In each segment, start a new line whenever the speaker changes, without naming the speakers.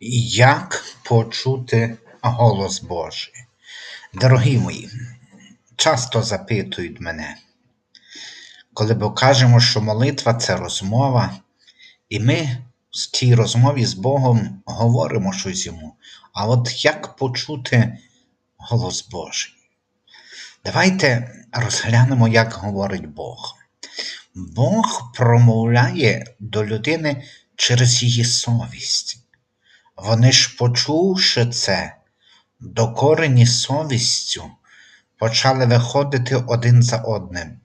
Як почути голос Божий? Дорогі мої, часто запитують мене, коли ми кажемо, що молитва це розмова, і ми в тій розмові з Богом говоримо щось йому. А от як почути голос Божий? Давайте розглянемо, як говорить Бог. Бог промовляє до людини через її совість. Вони ж, почувши це, докорені совістю, почали виходити один за одним,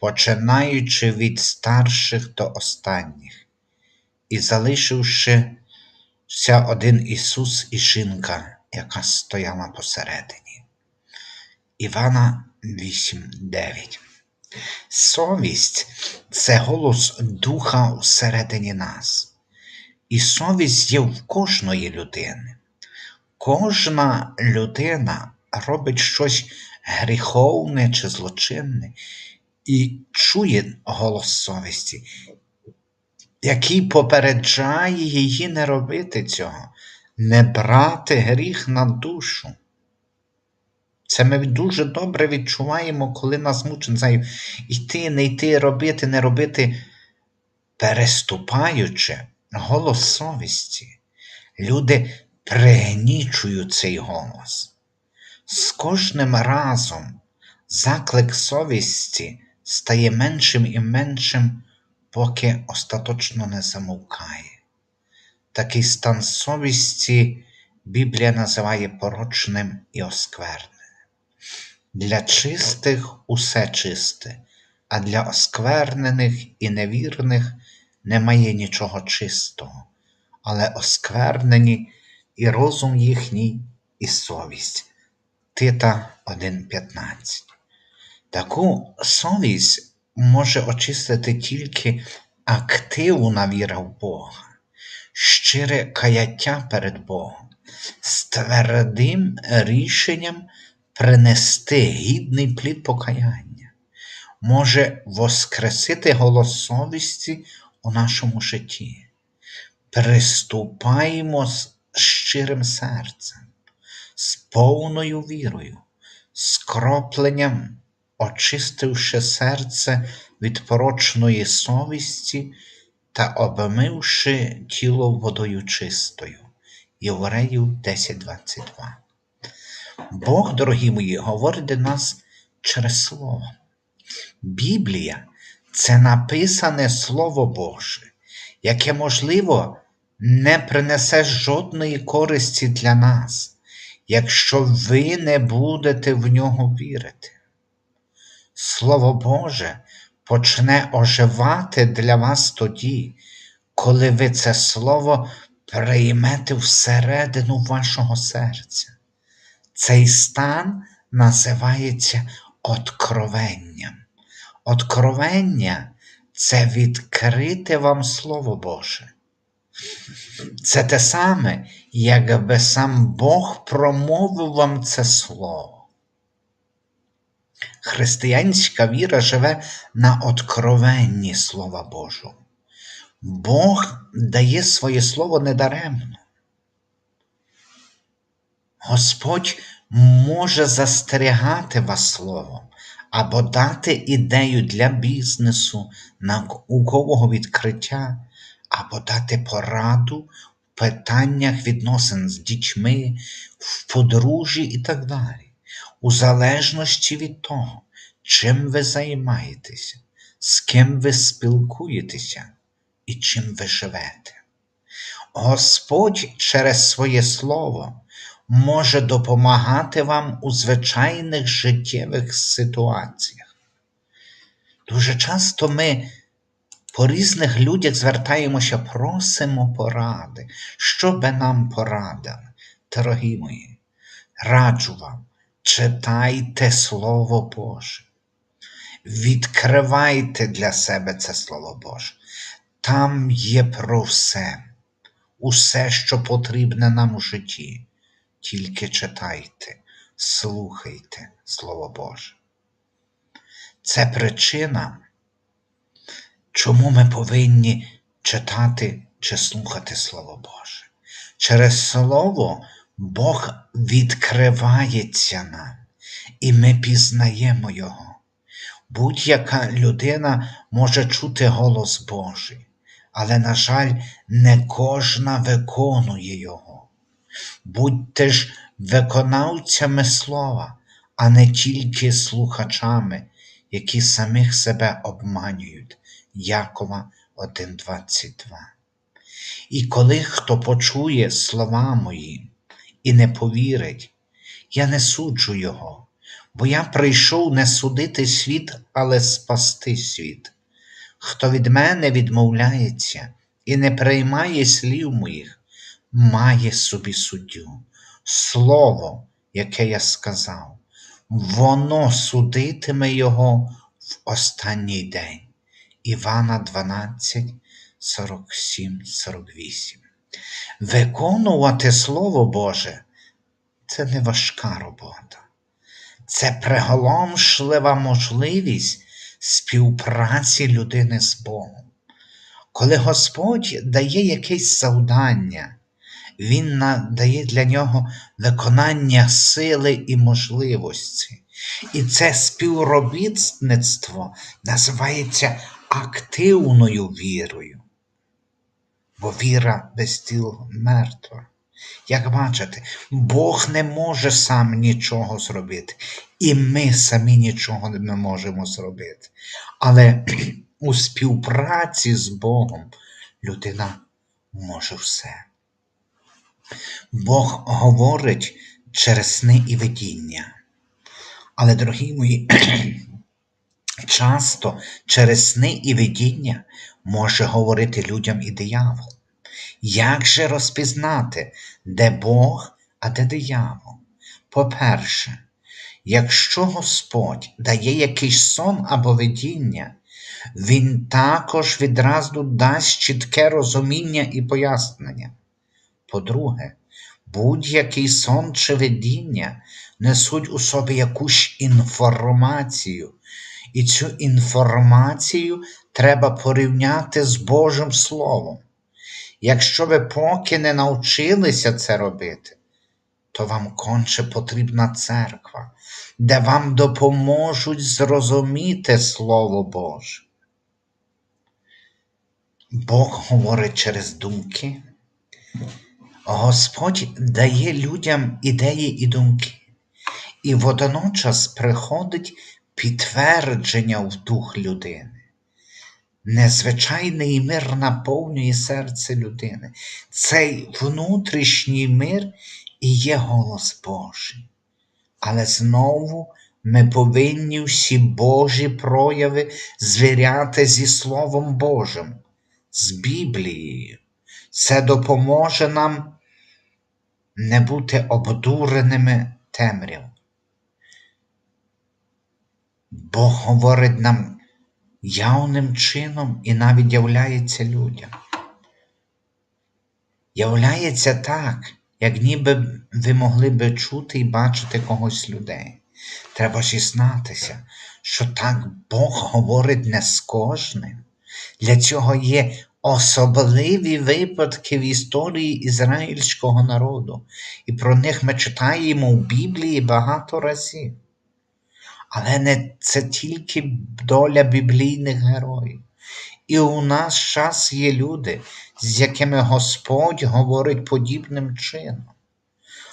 починаючи від старших до останніх, і залишившися один Ісус і жінка, яка стояла посередині. Івана 8:9 Совість це голос Духа всередині нас. І совість є в кожної людини. Кожна людина робить щось гріховне чи злочинне і чує голос совісті, який попереджає її не робити цього, не брати гріх на душу. Це ми дуже добре відчуваємо, коли нас мучить, йти, не йти, робити, не робити, переступаючи голос совісті. Люди пригнічують цей голос. З кожним разом заклик совісті стає меншим і меншим, поки остаточно не замовкає. Такий стан совісті Біблія називає порочним і оскверним. Для чистих усе чисте, а для осквернених і невірних немає нічого чистого, але осквернені і розум їхній, і совість. Тита 1.15. Таку совість може очистити тільки активна віра в Бога, щире каяття перед Богом, з твердим рішенням принести гідний плід покаяння, може воскресити голос совісті у нашому житті. Приступаємо з щирим серцем, з повною вірою, з кропленням, очистивши серце від порочної совісті та обмивши тіло водою чистою. Євреїв 10.22 Бог, дорогі мої, говорить до нас через Слово. Біблія це написане Слово Боже, яке, можливо, не принесе жодної користі для нас, якщо ви не будете в нього вірити. Слово Боже почне оживати для вас тоді, коли ви це Слово приймете всередину вашого серця. Цей стан називається откровенням. Откровення це відкрити вам Слово Боже. Це те саме, якби сам Бог промовив вам це Слово. Християнська віра живе на откровенні Слова Божого. Бог дає своє Слово недаремно. Господь може застерігати вас словом або дати ідею для бізнесу, наукового відкриття, або дати пораду в питаннях відносин з дітьми, в подружжі і так далі, у залежності від того, чим ви займаєтеся, з ким ви спілкуєтеся і чим ви живете. Господь через своє Слово може допомагати вам у звичайних життєвих ситуаціях. Дуже часто ми по різних людях звертаємося, просимо поради, що би нам порадили. Дорогі мої, раджу вам, читайте Слово Боже. Відкривайте для себе це Слово Боже. Там є про все, усе, що потрібне нам у житті. Тільки читайте, слухайте Слово Боже. Це причина, чому ми повинні читати чи слухати Слово Боже. Через Слово Бог відкривається нам, і ми пізнаємо Його. Будь-яка людина може чути голос Божий, але, на жаль, не кожна виконує Його. Будьте ж виконавцями слова, а не тільки слухачами, які самих себе обманюють. Якова 1.22. І коли хто почує слова мої і не повірить, я не суджу його, бо я прийшов не судити світ, але спасти світ. Хто від мене відмовляється і не приймає слів моїх, має собі суддю. Слово, яке я сказав, воно судитиме його в останній день. Івана 12, 47, 48. Виконувати Слово Боже це не важка робота. Це приголомшлива можливість співпраці людини з Богом. Коли Господь дає якесь завдання, Він надає для нього виконання сили і можливості. І це співробітництво називається активною вірою. Бо віра без тіл мертва. Як бачите, Бог не може сам нічого зробити, і ми самі нічого не можемо зробити. Але у співпраці з Богом людина може все. Бог говорить через сни і видіння. Але, дорогі мої, часто через сни і видіння може говорити людям і диявол. Як же розпізнати, де Бог, а де диявол? По-перше, якщо Господь дає якийсь сон або видіння, Він також відразу дасть чітке розуміння і пояснення. По-друге, будь-який сон чи видіння несуть у собі якусь інформацію, і цю інформацію треба порівняти з Божим Словом. Якщо ви поки не навчилися це робити, то вам конче потрібна церква, де вам допоможуть зрозуміти Слово Боже. Бог говорить через думки. Господь дає людям ідеї і думки, і водночас приходить підтвердження в дух людини. Незвичайний мир наповнює серце людини. Цей внутрішній мир і є голос Божий. Але знову ми повинні всі Божі прояви звіряти зі Словом Божим, з Біблією. Це допоможе нам не бути обдуреними темряв. Бог говорить нам явним чином і навіть являється людям. Являється так, як ніби ви могли би чути і бачити когось людей. Треба дізнатися, що так Бог говорить не з кожним. Для цього є особливі випадки в історії ізраїльського народу, і про них ми читаємо в Біблії багато разів. Але не це тільки доля біблійних героїв. І у нас час є люди, з якими Господь говорить подібним чином.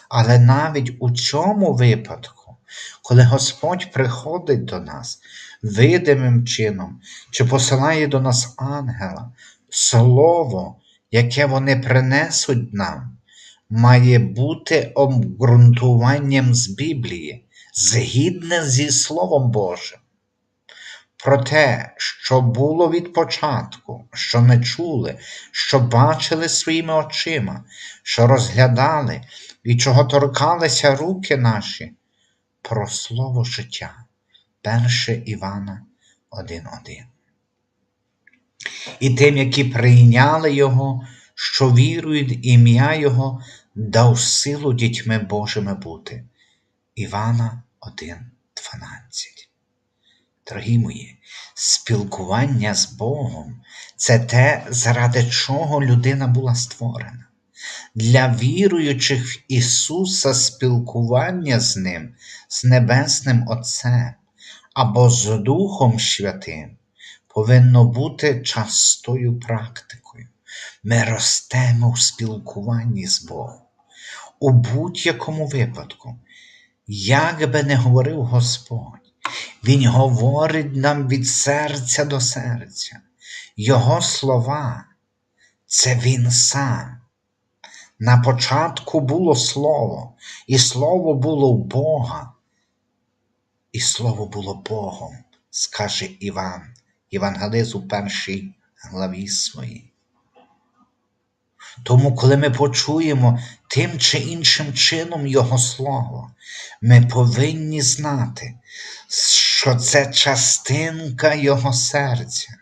Але навіть у цьому випадку, коли Господь приходить до нас видимим чином, чи посилає до нас ангела, слово, яке вони принесуть нам, має бути обґрунтуванням з Біблії, згідне зі Словом Божим. Про те, що було від початку, що ми чули, що бачили своїми очима, що розглядали і чого торкалися руки наші, про слово життя. 1 Івана 1.1. І тим, які прийняли Його, що вірують ім'я Його, дав силу дітьми Божими бути. Івана 1.12. Дорогі мої, спілкування з Богом це те, заради чого людина була створена. Для віруючих в Ісуса спілкування з Ним, з Небесним Отцем або з Духом Святим повинно бути частою практикою. Ми ростемо в спілкуванні з Богом. У будь-якому випадку, як би не говорив Господь, Він говорить нам від серця до серця. Його слова це Він сам. На початку було Слово, і Слово було в Бога, і Слово було Богом, скаже Іван, Євангелист у першій главі своїй. Тому, коли ми почуємо тим чи іншим чином Його Слово, ми повинні знати, що це частинка Його серця.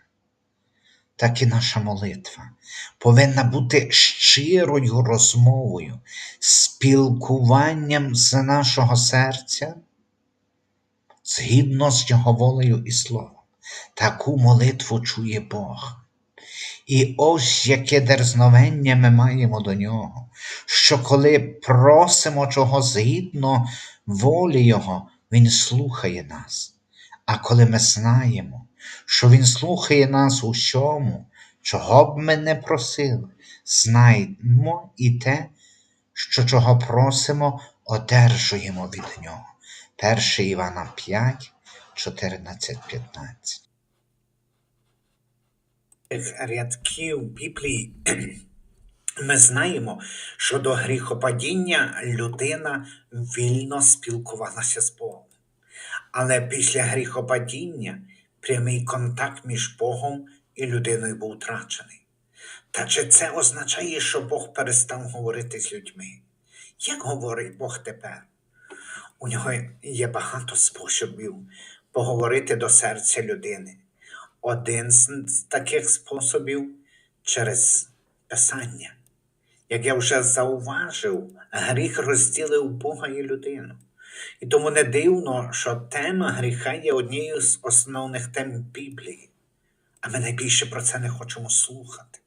Так і наша молитва повинна бути щирою розмовою, спілкуванням з нашого серця, згідно з Його волею і словом. Таку молитву чує Бог. І ось яке дерзновення ми маємо до нього, що коли просимо чого згідно волі Його, Він слухає нас. А коли ми знаємо, що Він слухає нас у всьому, чого б ми не просили, знаймо і те, що чого просимо, одержуємо від Нього. 1 Івана 5, 14, 15
рядків Біблії ми знаємо, що до гріхопадіння людина вільно спілкувалася з Богом. Але після гріхопадіння прямий контакт між Богом і людиною був втрачений. Та чи це означає, що Бог перестав говорити з людьми? Як говорить Бог тепер? У нього є багато способів поговорити до серця людини. Один з таких способів через Писання. Як я вже зауважив, гріх розділив Бога і людину. І тому не дивно, що тема гріха є однією з основних тем Біблії, а ми найбільше про це не хочемо слухати.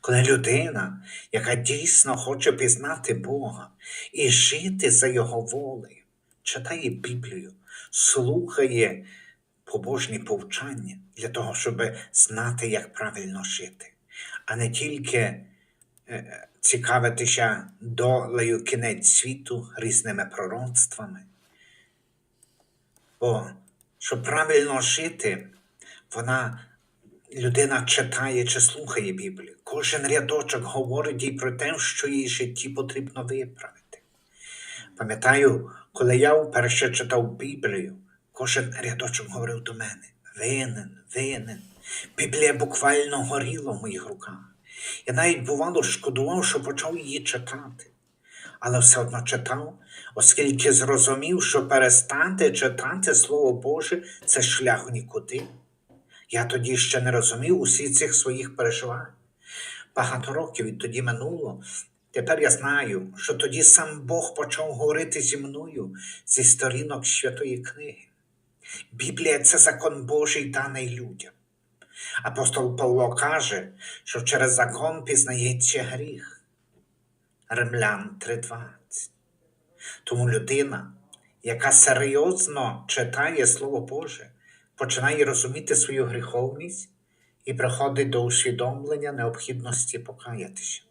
Коли людина, яка дійсно хоче пізнати Бога і жити за Його волею, читає Біблію, слухає побожні повчання для того, щоб знати, як правильно жити, а не тільки е, цікавитися долею кінець світу різними пророцтвами. Бо щоб правильно жити, вона людина читає чи слухає Біблію. Кожен рядочок говорить їй про те, що в житті потрібно виправити. Пам'ятаю, коли я вперше читав Біблію, кожен рядочок говорив до мене: винен, винен. Біблія буквально горіла в моїх руках. Я навіть, бувало, шкодував, що почав її читати. Але все одно читав, оскільки зрозумів, що перестати читати Слово Боже це шлях нікуди. Я тоді ще не розумів усі цих своїх переживань. Багато років відтоді минуло. Тепер я знаю, що тоді сам Бог почав говорити зі мною зі сторінок Святої книги. Біблія це закон Божий даний людям. Апостол Павло каже, що через закон пізнається гріх. Римлян 3:20. Тому людина, яка серйозно читає Слово Боже, починає розуміти свою гріховність і приходить до усвідомлення необхідності покаятися.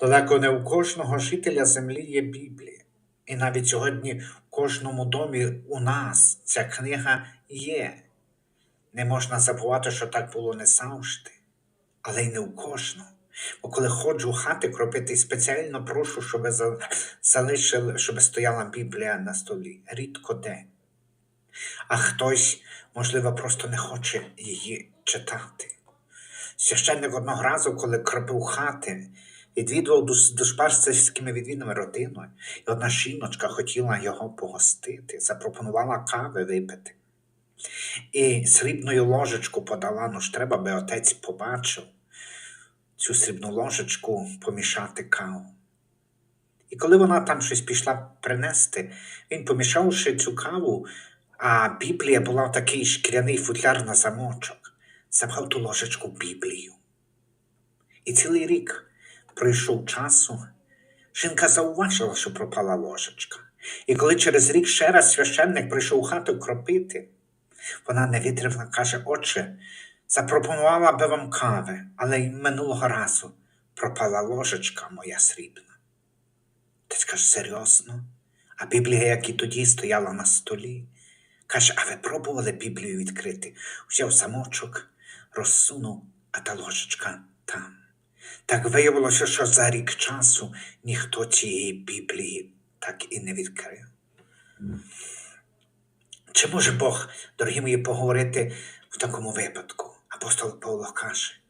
Далеко не у кожного жителя землі є Біблія. І навіть сьогодні в кожному домі у нас ця книга є. Не можна забувати, що так було не завжди, але й не у кожного. Бо коли ходжу в хати кропити, спеціально прошу, щоб залишили, щоб стояла Біблія на столі. Рідко де. А хтось, можливо, просто не хоче її читати. Священник одного разу, коли кропив хати, відвідував душпастерськими відвідними родиною, і одна жіночка хотіла його погостити, запропонувала кави випити. І срібною ложечку подала, ну ж треба би отець побачив цю срібну ложечку помішати каву. І коли вона там щось пішла принести, він, помішавши цю каву, а Біблія була в такий шкіряний футляр на замочок, забрав ту ложечку Біблію. І цілий рік пройшов часу, жінка зауважила, що пропала ложечка. І коли через рік ще раз священник прийшов у хату кропити, вона не витримала, каже, отче, запропонувала би вам кави, але й минулого разу пропала ложечка моя срібна. Ти скаже, серйозно? А Біблія, як і тоді, стояла на столі. Каже, а ви пробували Біблію відкрити? Взяв замочок, розсунув, а та ложечка там. Так виявилося, що за рік часу ніхто цієї Біблії так і не відкрив. Чи може Бог, дорогі мої, поговорити в такому випадку? Апостол Павло каже,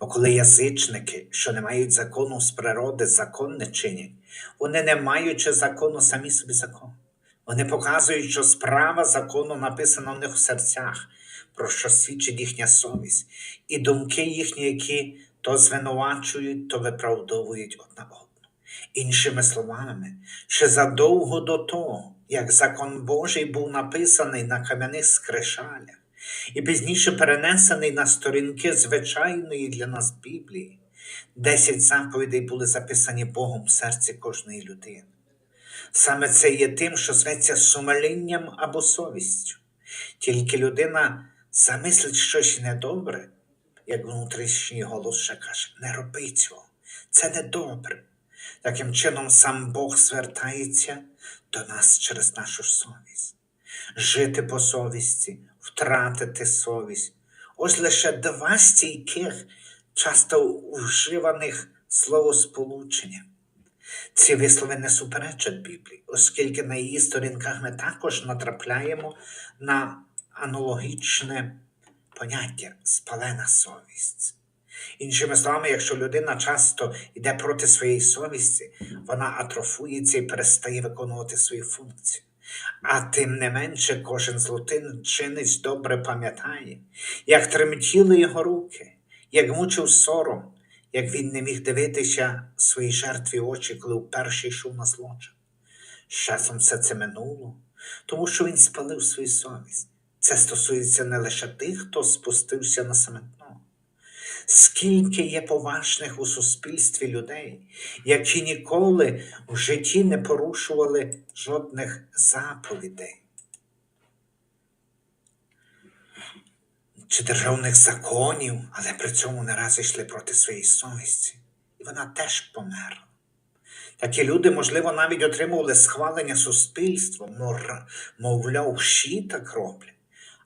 бо коли язичники, що не мають закону з природи, закон не чинять, вони, не маючи закону, самі собі закон. Вони показують, що справа закону написана в них у серцях, про що свідчить їхня совість, і думки їхні, які то звинувачують, то виправдовують одна одну. Іншими словами, ще задовго до того, як закон Божий був написаний на кам'яних скрижалях і пізніше перенесений на сторінки звичайної для нас Біблії, десять заповідей були записані Богом в серці кожної людини. Саме це є тим, що зветься сумлінням або совістю. Тільки людина замислить щось недобре, як внутрішній голос ще каже, не роби цього, це недобре. Таким чином, сам Бог звертається до нас через нашу совість. Жити по совісті, втратити совість. Ось лише два стійких, часто вживаних словосполучення. Ці вислови не суперечать Біблії, оскільки на її сторінках ми також натрапляємо на аналогічне поняття спалена совість. Іншими словами, якщо людина часто йде проти своєї совісті, вона атрофується і перестає виконувати свої функції. А тим не менше, кожен злочинець добре пам'ятає, як тремтіли його руки, як мучив сором, як він не міг дивитися своїй жертві очі, коли вперше йшов на злочин. З часом все це минуло, тому що він спалив свою совість. Це стосується не лише тих, хто спустився на саме дно. Скільки є поважних у суспільстві людей, які ніколи в житті не порушували жодних заповідей чи державних законів, але при цьому не раз йшли проти своєї совісті, і вона теж померла. Такі люди, можливо, навіть отримували схвалення суспільства, мовляв, всі так роблять,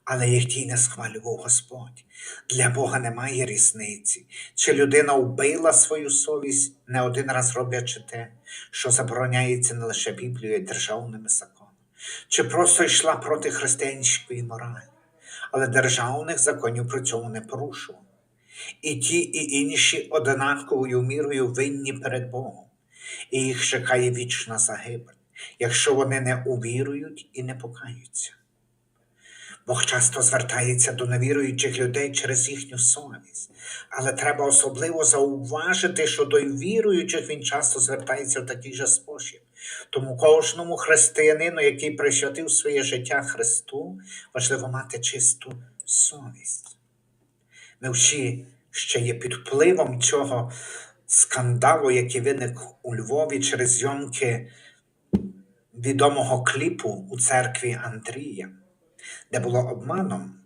але їх дій не схвалював Господь. Для Бога немає різниці. Чи людина вбила свою совість, не один раз роблячи те, що забороняється не лише Біблією, а й державними законами, чи просто йшла проти християнської моралі, але державних законів при цьому не порушувала. І ті, і інші однаковою мірою винні перед Богом, і їх чекає вічна загибель, якщо вони не увірують і не покаються. Бог часто звертається до невіруючих людей через їхню совість, але треба особливо зауважити, що до віруючих він часто звертається в такий же спосіб. Тому кожному християнину, який присвятив своє життя Христу, важливо мати чисту совість. Ми всі ще є під впливом цього скандалу, який виник у Львові через зйомки відомого кліпу у церкві Андрія, де було обманом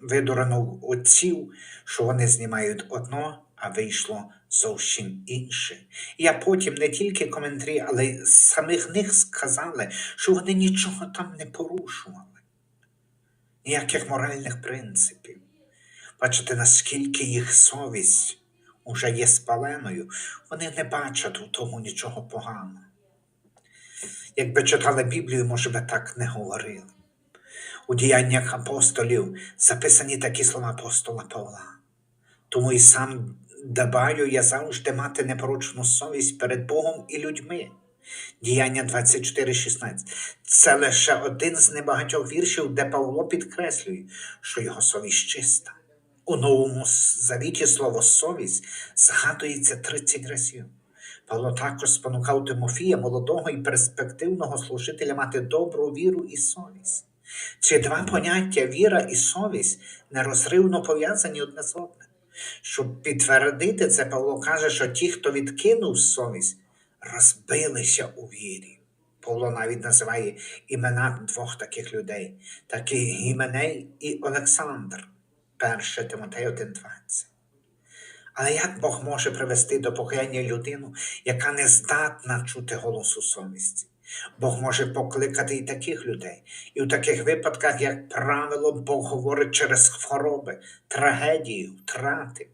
видурено отців, що вони знімають одно, а вийшло зовсім інше. І а потім не тільки коментарі, але й самих них сказали, що вони нічого там не порушували, ніяких моральних принципів. Бачите, наскільки їх совість уже є спаленою, вони не бачать у тому нічого поганого. Якби читали Біблію, може би так не говорили. У діяннях апостолів записані такі слова апостола Павла. Тому і сам дбаю я завжди мати непорочну совість перед Богом і людьми. Діяння 24.16. Це лише один з небагатьох віршів, де Павло підкреслює, що його совість чиста. У новому завіті слово совість згадується 30 разів. Павло також спонукав Тимофія, молодого і перспективного служителя, мати добру віру і совість. Ці два поняття віра і совість нерозривно пов'язані одне з одним. Щоб підтвердити це, Павло каже, що ті, хто відкинув совість, розбилися у вірі. Павло навіть називає імена двох таких людей, таких Гіменей і Олександр, 1 Тимотею 1.20. Але як Бог може привести до покаяння людину, яка не здатна чути голосу совісті? Бог може покликати і таких людей. І в таких випадках, як правило, Бог говорить через хвороби, трагедії, втрати.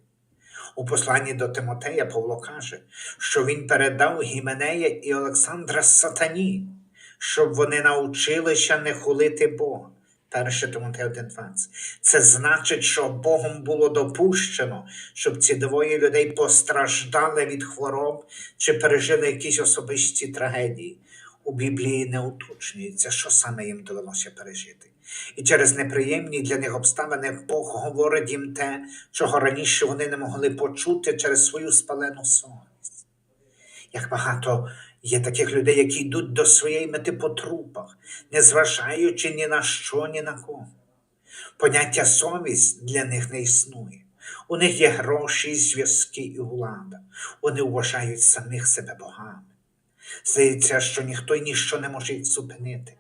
У посланні до Тимотея Павло каже, що він передав Гіменея і Олександра сатані, щоб вони навчилися не хулити Бога. 1 Тимотея 1.20. Це значить, що Богом було допущено, щоб ці двоє людей постраждали від хвороб чи пережили якісь особисті трагедії. У Біблії не уточнюється, що саме їм довелося пережити. І через неприємні для них обставини Бог говорить їм те, чого раніше вони не могли почути через свою спалену совість. Як багато є таких людей, які йдуть до своєї мети по трупах, не зважаючи ні на що, ні на кого. Поняття совість для них не існує. У них є гроші, зв'язки і влада. Вони вважають самих себе богами. Здається, що ніхто ніщо не може їх зупинити.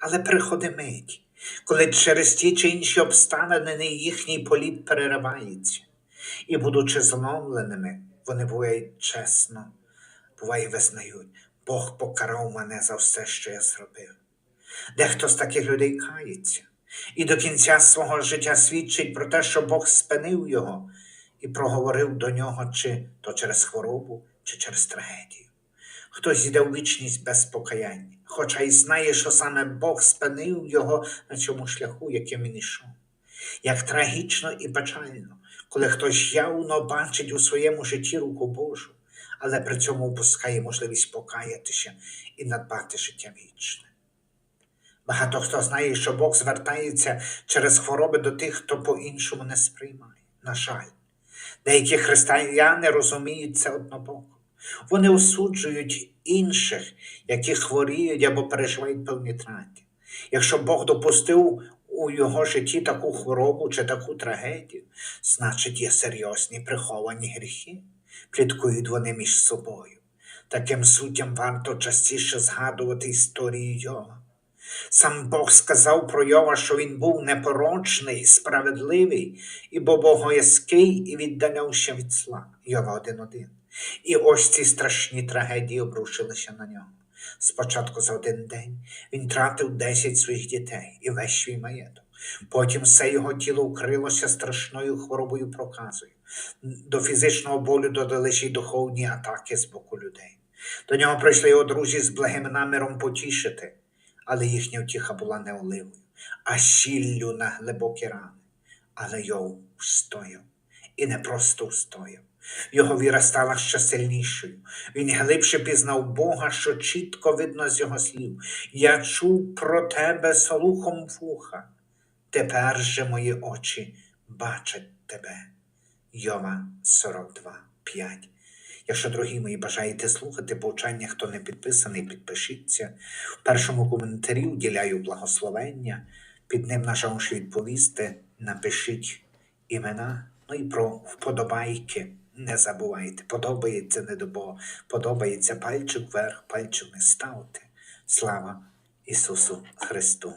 Але приходить мить, коли через ті чи інші обставини їхній політ переривається. І, будучи зломленими, вони бувають чесно, буває визнають, Бог покарав мене за все, що я зробив. Дехто з таких людей кається і до кінця свого життя свідчить про те, що Бог спинив його і проговорив до нього, чи то через хворобу, чи через трагедію. Хтось йде у вічність без покаяння, хоча й знає, що саме Бог спинив його на цьому шляху, яким він ішов. Як трагічно і печально, коли хтось явно бачить у своєму житті руку Божу, але при цьому упускає можливість покаятися і надбати життя вічне. Багато хто знає, що Бог звертається через хвороби до тих, хто по-іншому не сприймає. На жаль, деякі християни розуміють це однобоко. Вони осуджують інших, які хворіють або переживають певні трати. Якщо Бог допустив у його житті таку хворобу чи таку трагедію, значить є серйозні приховані гріхи, пліткують вони між собою. Таким суддям варто частіше згадувати історію Йова. Сам Бог сказав про Йова, що він був непорочний, справедливий, і богоязкий, і віддалявся від зла. Йова 1.1. І ось ці страшні трагедії обрушилися на нього. Спочатку за один день він тратив 10 своїх дітей і весь свій маєток. Потім все його тіло вкрилося страшною хворобою проказою. До фізичного болю додалися й духовні атаки з боку людей. До нього прийшли його друзі з благим наміром потішити, але їхня втіха була не оливою, а сіллю на глибокі рани. Але Йов встояв і не просто встояв. Його віра стала ще сильнішою. Він глибше пізнав Бога, що чітко видно з його слів. Я чув про тебе слухом вуха. Тепер же мої очі бачать тебе. Йова 42, 5. Якщо, дорогі мої, бажаєте слухати повчання, хто не підписаний, підпишіться. В першому коментарі уділяю благословення. Під ним нажавши відповісти, напишіть імена, ну і про вподобайки. Не забувайте, подобається не до Бога, подобається пальчик вверх, пальчик не ставте. Слава Ісусу Христу!